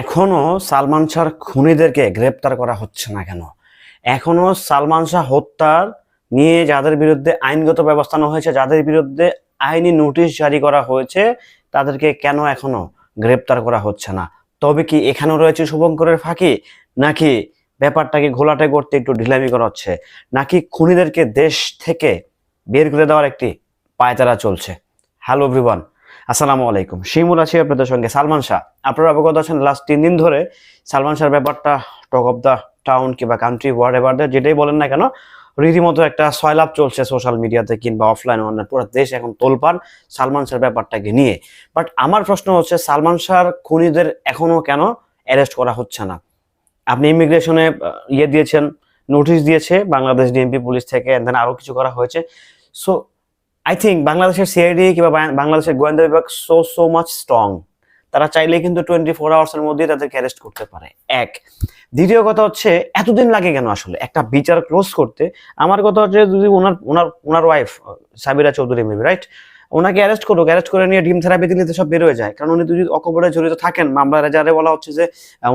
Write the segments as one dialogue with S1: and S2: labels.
S1: এখনও সালমান শাহর খুনিদেরকে গ্রেপ্তার করা হচ্ছে না কেন? এখনও সালমান শাহ হত্যার নিয়ে যাদের বিরুদ্ধে আইনগত ব্যবস্থা নেওয়া হয়েছে, যাদের বিরুদ্ধে আইনি নোটিশ জারি করা হয়েছে, তাদেরকে কেন এখনও গ্রেপ্তার করা হচ্ছে না? তবে কি এখানেও রয়েছে শুভঙ্করের ফাঁকি? নাকি ব্যাপারটাকে ঘোলাটে করতে একটু ঢিলামি করা হচ্ছে? নাকি খুনিদেরকে দেশ থেকে বের করে দেওয়ার একটি পায়তারা চলছে? হ্যালো এভরিওয়ান আসসালামু আলাইকুম। শিমুল আছি আপনাদের সঙ্গে। সালমান শাহ, আপনারা অবগত আছেন লাস্ট তিন দিন ধরে সালমান শাহর ব্যাপারটা টক অফ দ্য টাউন কিংবা কান্ট্রি ওয়ার্ড এভার যেটাই বলেন না কেন, রীতিমতো একটা সয়লাভ চলছে সোশ্যাল মিডিয়াতে কিংবা অফলাইন অনলাইন পুরো দেশ এখন তোলপান সালমান শাহর ব্যাপারটাকে নিয়ে। বাট আমার প্রশ্ন হচ্ছে, সালমান শাহর খুনিদের এখনও কেন অ্যারেস্ট করা হচ্ছে না? আপনি ইমিগ্রেশনে ইয়ে দিয়েছেন নোটিশ দিয়েছে, বাংলাদেশ ডিএমপি পুলিশ থেকে দেন আরও কিছু করা হয়েছে। সো আই থিঙ্ক বাংলাদেশের সিআইডি কিংবা বাংলাদেশের গোয়েন্দা বিভাগ সো সো মাচ স্ট্রং তারা চাইলে কিন্তু টোয়েন্টি ফোর আওয়ার্সের মধ্যেই তাদেরকে অ্যারেস্ট করতে পারে। এক, দ্বিতীয় কথা হচ্ছে, এতদিন লাগে কেন আসলে? একটা বিচার ক্লোজ করতে। আমার কথা হচ্ছে যদি ওনার ওনার ওনার wife Sabira Chowdhury maybe right ওনাকে অ্যারেস্ট করুক অ্যারেস্ট করে নিয়ে ডিম থেরাপি দিলে তো সব বের হয়ে যায়। কারণ উনি যদি অকবরে জড়িত থাকেন। মামলার যারে বলা হচ্ছে যে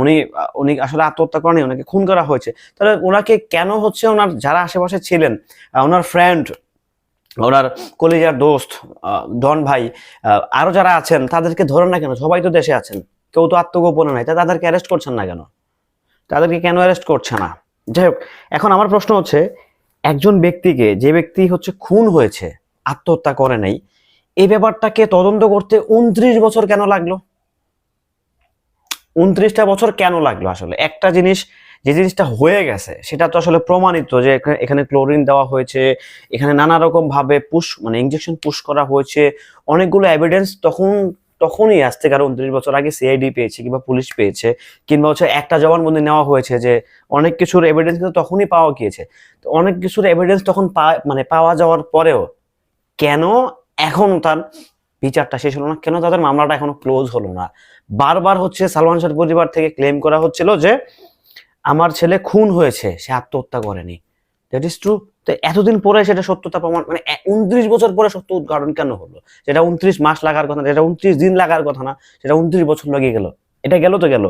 S1: উনি উনি আসলে আত্মহত্যা করেনি ওনাকে খুন করা হয়েছে। তাহলে ওনাকে কেন হচ্ছে ওনার, যারা আশেপাশে ছিলেন ওনার ফ্রেন্ড ওনার কলিজার দোস্ত ডন ভাই আহ, আরও যারা আছেন তাদেরকে ধরেন না কেন সবাই তো দেশে আছেন কেউ তো আত্মগোপনে নাই তা তাদেরকে অ্যারেস্ট করছেন না কেন? তাদেরকে কেন অ্যারেস্ট করছে না? যাই হোক এখন আমার প্রশ্ন হচ্ছে একজন ব্যক্তিকে যে ব্যক্তি হচ্ছে খুন হয়েছে আত্মহত্যা করে নাই এই ব্যাপারটাকে তদন্ত করতে উনত্রিশ বছর কেন লাগল? উনত্রিশটা বছর কেন লাগল আসলে? একটা জিনিস যে জিনিসটা হয়ে গেছে, সেটা তো আসলে প্রমাণিত যে এখানে- ক্লোরিন দেওয়া হয়েছে, এখানে নানা রকম ভাবে পুশ মানে ইনজেকশন পুশ করা হয়েছে, অনেকগুলো এভিডেন্স তখন, তখনই আজ থেকে আরও উনত্রিশ বছর আগে সিআইডি পেয়েছে কিংবা পুলিশ পেয়েছে, কিংবা হচ্ছে একটা জবানবন্দি নেওয়া হয়েছে যে অনেক কিছুর এভিডেন্স কিন্তু তখনই পাওয়া গিয়েছে। তো অনেক কিছুর এভিডেন্স তখন মানে পাওয়া যাওয়ার পরেও কেন এখন তার বিচারটা শেষ হলো না? কেন তাদের মামলাটা এখনও ক্লোজ হলো না? বারবার হচ্ছে সালমান শাহর পরিবার থেকে ক্লেম করা হচ্ছিল যে আমার ছেলে খুন হয়েছে, সে আত্মহত্যা করেনি। দ্যাট ইজ ট্রু তো এতদিন পরে সেটা সত্যতা প্রমাণ মানে উনত্রিশ বছর পরে সত্য উদ্ঘাটন কেন হলো? সেটা উনত্রিশ মাস লাগার কথা না, যেটা উনত্রিশ দিন লাগার কথা না, সেটা উনত্রিশ বছর লেগে গেল। এটা গেল তো গেল।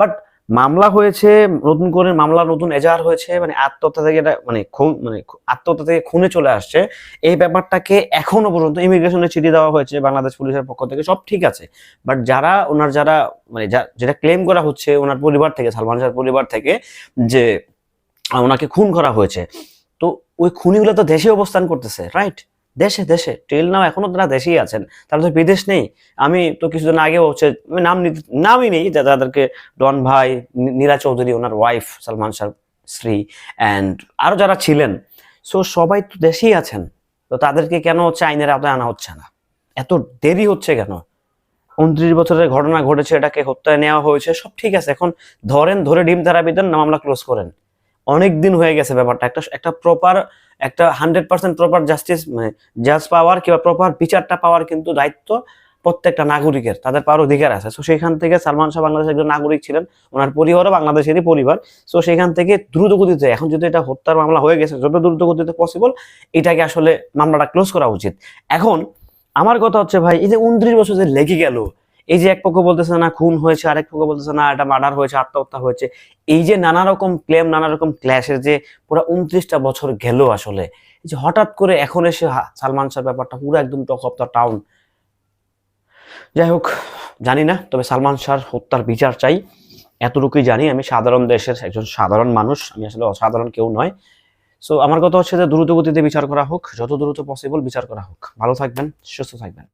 S1: বাট মামলা হয়েছে, নতুন করে মামলা, নতুন এজাহার হয়েছে মানে আত্মহত্যা থেকে এটা মানে খুন মানে আত্মহত্যা থেকে খুনে চলে আসছে। এই ব্যাপারটাকে এখনও পর্যন্ত ইমিগ্রেশনে চিঠি দেওয়া হয়েছে, বাংলাদেশ পুলিশের পক্ষ থেকে, সব ঠিক আছে। বাট যারা, ওনার যারা মানে যেটা ক্লেম করা হচ্ছে, ওনার পরিবার থেকে, সালমান শাহর পরিবার থেকে, যে ওনাকে খুন করা হয়েছে, তো ওই খুনিগুলো তো দেশে অবস্থান করতেছে রাইট দেশে দেশে টেল নাও এখনও তারা দেশেই আছেন। তারা তো বিদেশ নেই। আমি তো কিছুদিন আগে হচ্ছে নাম নামই নেই যাদেরকে ডন ভাই নীরা চৌধুরী, ওনার ওয়াইফ সালমান শাহ, স্ত্রী অ্যান্ড আরও যারা ছিলেন। সো সবাই তো দেশেই আছেন। তো তাদেরকে কেন হচ্ছে আইনের আওতায় আনা হচ্ছে না? এত দেরি হচ্ছে কেন? উনত্রিশ বছরের ঘটনা ঘটেছে, এটাকে হত্যায় নেওয়া হয়েছে, সব ঠিক আছে। এখন ধরেন, ধরে ডিম থেরাপি দেন মামলা ক্লোজ করেন। অনেক দিন হয়ে গেছে ব্যাপারটা। একটা একটা প্রপার একটা হান্ড্রেড পার্সেন্ট প্রপার জাস্টিস মানে জাজ পাওয়ার কিংবা প্রপার বিচারটা পাওয়ার কিন্তু দায়িত্ব প্রত্যেকটা নাগরিকের, তাদের পাওয়ার অধিকার আছে। সো সেখান থেকে সালমান শাহ বাংলাদেশের একজন নাগরিক ছিলেন, ওনার পরিবারও বাংলাদেশেরই পরিবার। সো সেখান থেকে দ্রুত গতিতে এখন যদি এটা হত্যার মামলা হয়ে গেছে, যত দ্রুত গতিতে পসিবল এটাকে আসলে মামলাটা ক্লোজ করা উচিত। এখন, আমার কথা হচ্ছে ভাই, এই যে উনত্রিশ বছর যে লেগে গেল এই যে এক পক্ষ বলতেছে না, খুন হয়েছে, আরেক পক্ষ বলতেছে না, এটা মার্ডার হয়েছে, আত্মহত্যা হয়েছে। এই যে নানা রকম ক্লেম নানা রকম ক্ল্যাশের যে পুরো উনত্রিশটা বছর গেল আসলে। যে হঠাৎ করে এখন এসে সালমান শাহ ব্যাপারটা পুরো একদম টক অফ দ্য টাউন যাই হোক, জানি না, তবে সালমান শাহর হত্যার বিচার চাই। এতটুকুই জানি, আমি সাধারণ দেশের একজন সাধারণ মানুষ, আমি আসলে অসাধারণ কেউ নয়। সো আমার কথা হচ্ছে যে দ্রুত গতিতে বিচার করা হোক, যত দ্রুত পসিবল বিচার করা হোক। ভালো থাকবেন, সুস্থ থাকবেন।